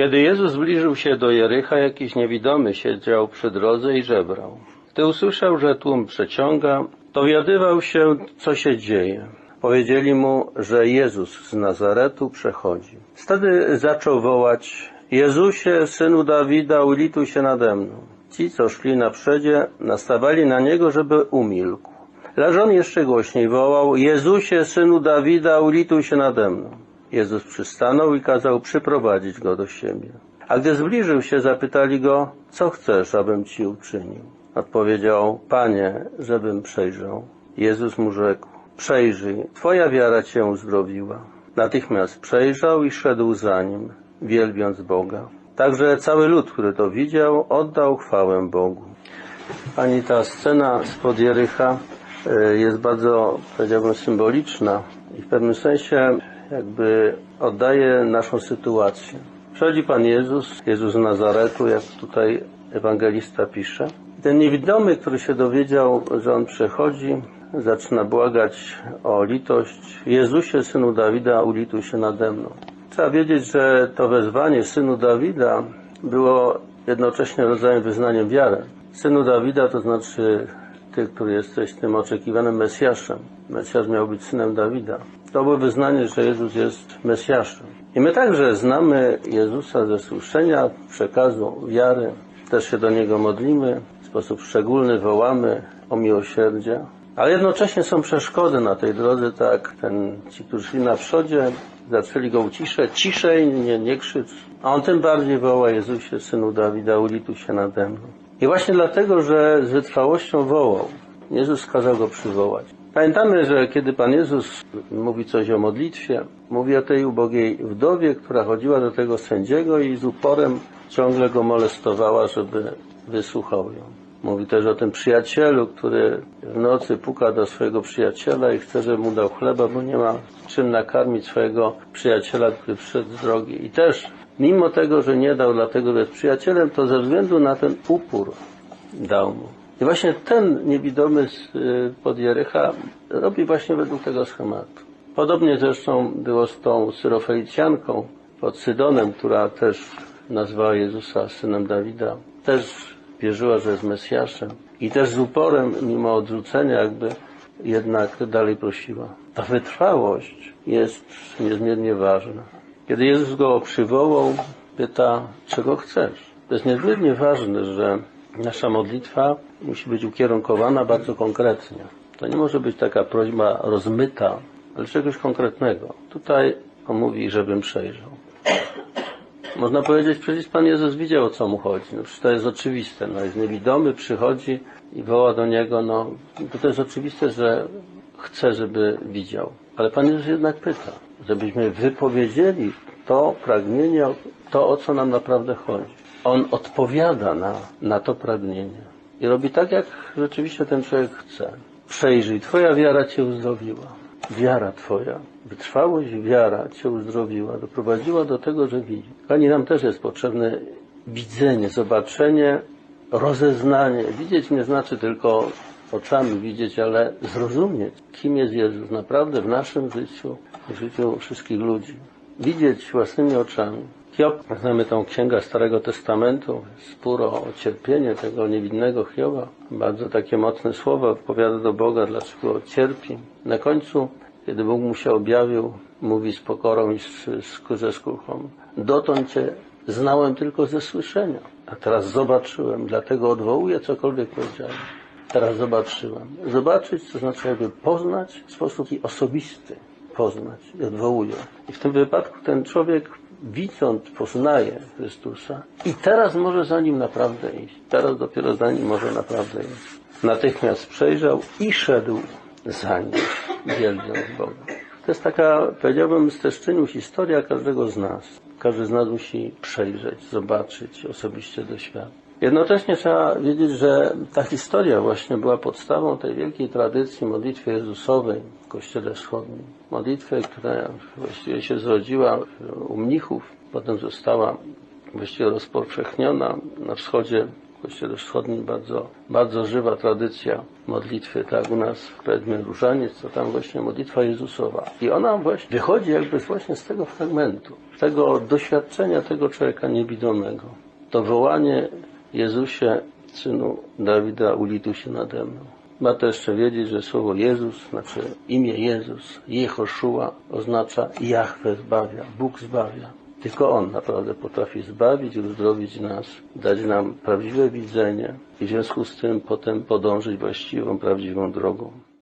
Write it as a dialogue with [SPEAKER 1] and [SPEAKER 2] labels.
[SPEAKER 1] Kiedy Jezus zbliżył się do Jericha, jakiś niewidomy siedział przy drodze i żebrał. Gdy usłyszał, że tłum przeciąga, dowiadywał się, co się dzieje. Powiedzieli mu, że Jezus z Nazaretu przechodzi. Wtedy zaczął wołać, Jezusie, synu Dawida, ulituj się nade mną. Ci, co szli na przedzie, nastawali na niego, żeby umilkł. Lecz on jeszcze głośniej wołał, Jezusie, synu Dawida, ulituj się nade mną. Jezus przystanął i kazał przyprowadzić go do siebie. A gdy zbliżył się, zapytali go, co chcesz, abym ci uczynił? Odpowiedział, Panie, żebym przejrzał. Jezus mu rzekł, przejrzyj, twoja wiara cię uzdrowiła. Natychmiast przejrzał i szedł za nim, wielbiąc Boga. Także cały lud, który to widział, oddał chwałę Bogu. Pani ta scena spod Jericha e, jest bardzo, powiedziałbym, symboliczna i w pewnym sensie jakby oddaje naszą sytuację. Przychodzi Pan Jezus, Jezus z Nazaretu, jak tutaj ewangelista pisze. Ten niewidomy, który się dowiedział, że On przechodzi, zaczyna błagać o litość. Jezusie, Synu Dawida, ulituj się nade mną. Trzeba wiedzieć, że to wezwanie Synu Dawida było jednocześnie rodzajem wyznaniem wiary. Synu Dawida to znaczy Ty, który jesteś tym oczekiwanym Mesjaszem. Mesjasz miał być synem Dawida. To było wyznanie, że Jezus jest Mesjaszem. I my także znamy Jezusa ze słyszenia, przekazu wiary. Też się do Niego modlimy. W sposób szczególny wołamy o miłosierdzie. Ale jednocześnie są przeszkody na tej drodze, tak ten, ci, którzy szli na przodzie, zaczęli go uciszać, ciszej, nie, nie krzycz. A on tym bardziej woła Jezusie, Synu Dawida, ulituj się nade mną. I właśnie dlatego, że z wytrwałością wołał, Jezus kazał go przywołać. Pamiętamy, że kiedy Pan Jezus mówi coś o modlitwie, mówi o tej ubogiej wdowie, która chodziła do tego sędziego i z uporem ciągle go molestowała, żeby wysłuchał ją. Mówi też o tym przyjacielu, który w nocy puka do swojego przyjaciela i chce, żeby mu dał chleba, bo nie ma czym nakarmić swojego przyjaciela, który przyszedł z drogi. I też, mimo tego, że nie dał dlatego, że jest przyjacielem, to ze względu na ten upór dał mu. I właśnie ten niewidomy y, pod Jerycha robi właśnie według tego schematu. Podobnie zresztą było z tą syrofelicjanką pod Sydonem, która też nazwała Jezusa synem Dawida. Też wierzyła, że jest Mesjaszem. I też z uporem, mimo odrzucenia, jakby jednak dalej prosiła. Ta wytrwałość jest niezmiernie ważna. Kiedy Jezus go przywołał, pyta, czego chcesz? To jest niezmiernie ważne, że nasza modlitwa musi być ukierunkowana bardzo konkretnie. To nie może być taka prośba rozmyta, ale czegoś konkretnego. Tutaj on mówi, żebym przejrzał. Można powiedzieć, przecież Pan Jezus widział, o co mu chodzi. No, przecież to jest oczywiste. No, jest niewidomy, przychodzi i woła do niego. No, to, jest oczywiste, że chce, żeby widział. Ale Pan Jezus jednak pyta, żebyśmy wypowiedzieli to pragnienie, to, o co nam naprawdę chodzi. On odpowiada na, na to pragnienie. I robi tak, jak rzeczywiście ten człowiek chce. Przejrzyj, Twoja wiara Cię uzdrowiła. Wiara Twoja, wytrwałość wiara Cię uzdrowiła, doprowadziła do tego, że widzi. Pani nam też jest potrzebne widzenie, zobaczenie, rozeznanie. Widzieć nie znaczy tylko oczami widzieć, ale zrozumieć, kim jest Jezus naprawdę w naszym życiu, w życiu wszystkich ludzi. Widzieć własnymi oczami. Hiob, znamy tą księgę Starego Testamentu, spór o cierpienie tego niewinnego Hioba. Bardzo takie mocne słowa opowiada do Boga, dlaczego cierpi. Na końcu, kiedy Bóg mu się objawił, mówi z pokorą i z, z, ze. Dotąd Cię znałem tylko ze słyszenia, a teraz zobaczyłem, dlatego odwołuję cokolwiek powiedziałem. Teraz zobaczyłem. Zobaczyć to znaczy jakby poznać w sposób osobisty. Poznać i odwołuje. I w tym wypadku ten człowiek widząc, poznaje Chrystusa i teraz może za nim naprawdę iść. Teraz dopiero za nim może naprawdę iść. Natychmiast przejrzał i szedł za nim, wielbiąc Boga. To jest taka, powiedziałbym, streszczeniu historia każdego z nas. Każdy z nas musi przejrzeć, zobaczyć, osobiście doświadczyć. Jednocześnie trzeba wiedzieć, że ta historia właśnie była podstawą tej wielkiej tradycji modlitwy Jezusowej w Kościele Wschodnim. Modlitwy, która właściwie się zrodziła u mnichów, potem została właściwie rozpowszechniona na wschodzie Kościele Wschodnim bardzo, bardzo żywa tradycja modlitwy, tak u nas Predmie Różaniec, to tam właśnie modlitwa Jezusowa. I ona właśnie wychodzi jakby właśnie z tego fragmentu, tego doświadczenia tego człowieka niewidomego. To wołanie Jezusie, Synu Dawida, ulituj się nade mną. Warto jeszcze wiedzieć, że słowo Jezus, znaczy imię Jezus, Jehoszua, oznacza Jahwe zbawia, Bóg zbawia. Tylko On naprawdę potrafi zbawić, uzdrowić nas, dać nam prawdziwe widzenie i w związku z tym potem podążyć właściwą, prawdziwą drogą.